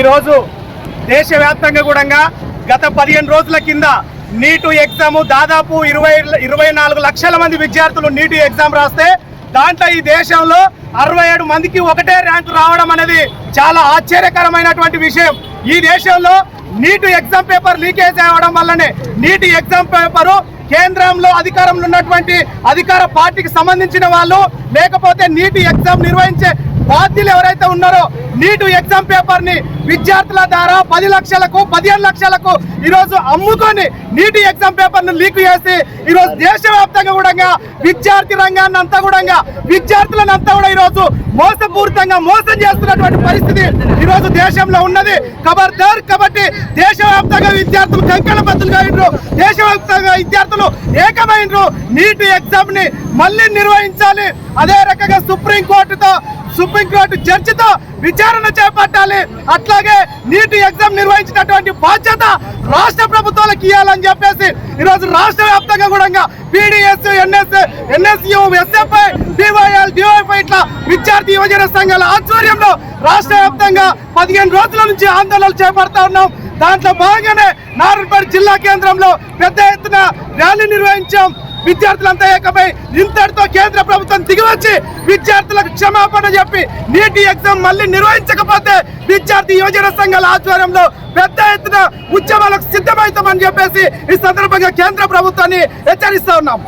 ఈరోజు దేశవ్యాప్తంగా కూడా గత పదిహేను రోజుల కింద నీటు ఎగ్జామ్ దాదాపు ఇరవై ఇరవై నాలుగు లక్షల మంది విద్యార్థులు నీటు ఎగ్జామ్ రాస్తే దాంట్లో ఈ దేశంలో అరవై ఏడు మందికి ఒకటే ర్యాంకు రావడం అనేది చాలా ఆశ్చర్యకరమైనటువంటి విషయం. ఈ దేశంలో నీటు ఎగ్జామ్ పేపర్ లీకేజ్ అవ్వడం వల్లనే నీటి ఎగ్జామ్ పేపరు కేంద్రంలో అధికారంలో ఉన్నటువంటి అధికార పార్టీకి సంబంధించిన వాళ్ళు లేకపోతే నీటి ఎగ్జామ్ నిర్వహించే బాధ్యులు ఎవరైతే ఉన్నారో నీటు ఎగ్జామ్ పేపర్ని విద్యార్థుల ద్వారా పది లక్షలకు పదిహేను లక్షలకు ఈరోజు అమ్ముకొని నీటి ఎగ్జామ్ పేపర్ను లీక్ చేసి ఈరోజు దేశవ్యాప్తంగా కూడా విద్యార్థి రంగాన్ని అంతా కూడా విద్యార్థులను అంతా కూడా ఈరోజు మోసపూరితంగా మోసం చేస్తున్నటువంటి పరిస్థితి ఈరోజు దేశంలో ఉన్నది. కబర్దార్ కాబట్టి దేశవ్యాప్తంగా విద్యార్థులు కంకణ బద్దులుగా అయినరు దేశవ్యాప్తంగా నీటి ఎగ్జామ్ని మళ్ళీ నిర్వహించాలి. అదే రకంగా సుప్రీం కోర్టుతో సుప్రీంకోర్టు జడ్జితో విచారణ చేపట్టాలి. అట్లాగే నీటి ఎగ్జామ్ నిర్వహించినటువంటి బాధ్యత రాష్ట్ర ప్రభుత్వాలకు ఇవ్వాలని చెప్పేసి ఈరోజు రాష్ట్ర వ్యాప్తంగా కూడా PDS NS NSU SFI DYL DYFI ఇట్లా విద్యార్థి యువజన సంఘాల ఆధ్వర్యంలో రాష్ట్ర వ్యాప్తంగా పదిహేను రోజుల నుంచి ఆందోళనలు చేపడతా ఉన్నాం. దాంట్లో భాగంగానే నారాయణపేట జిల్లా కేంద్రంలో పెద్ద ఎత్తున ర్యాలీ నిర్వహించాం. విద్యార్థులంతా ఏకమై ఇంతటితో కేంద్ర ప్రభుత్వం దిగివచ్చి విద్యార్థులకు క్షమాపణ చెప్పి నీటి ఎగ్జామ్ మళ్ళీ నిర్వహించకపోతే విద్యార్థి యువజన సంఘాల ఆధ్వర్యంలో పెద్ద ఎత్తున ఉద్యమాలకు సిద్ధమవుతామని చెప్పేసి ఈ సందర్భంగా కేంద్ర ప్రభుత్వాన్ని హెచ్చరిస్తా ఉన్నాం.